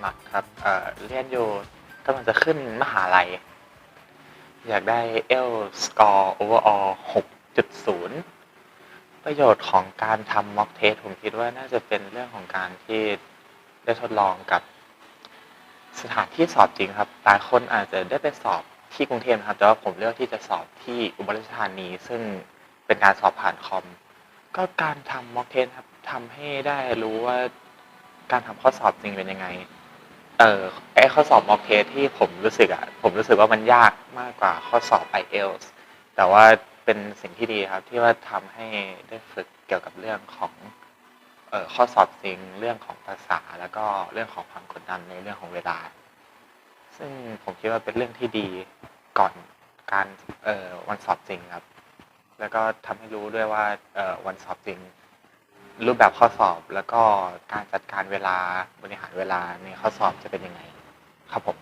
หนักครับเอ่อเรียนอยู่กำลังจะขึ้นมหาลัย อยากได้เอลสกอร์โอเวอร์ออ6.0ประโยชน์ของการทำม็อกเทสผมคิดว่าน่าจะเป็นเรื่องของการที่ได้ทดลองกับสถานที่สอบจริงครับหลายคนอาจจะได้ไปสอบที่กรุงเทพนะครับ แต่ว่าผมเลือกที่จะสอบที่อุบลราชธานีซึ่งเป็นการสอบผ่านคอม ก็การทำม็อกเทสครับทำให้ได้รู้ว่า การทำข้อสอบจริงเป็นยังไง เออไอข้อสอบมอกเทสที่ผมรู้สึกอะผมรู้สึกว่ามันยากมากกว่าข้อสอบ IELTS แต่ว่าเป็นสิ่งที่ดีครับที่ว่าทำให้ได้ฝึกเกี่ยวกับเรื่องของเออข้อสอบจริงเรื่องของภาษาแล้วก็เรื่องของความกดดันในเรื่องของเวลา ซึ่งผมคิดว่าเป็นเรื่องที่ดีก่อนการเออวันสอบจริงครับ แล้วก็ทำให้รู้ด้วยว่าเออวันสอบจริง รูปแบบข้อสอบแล้วก็การจัดการเวลาบริหารเวลาในข้อสอบจะเป็นยังไงครับผม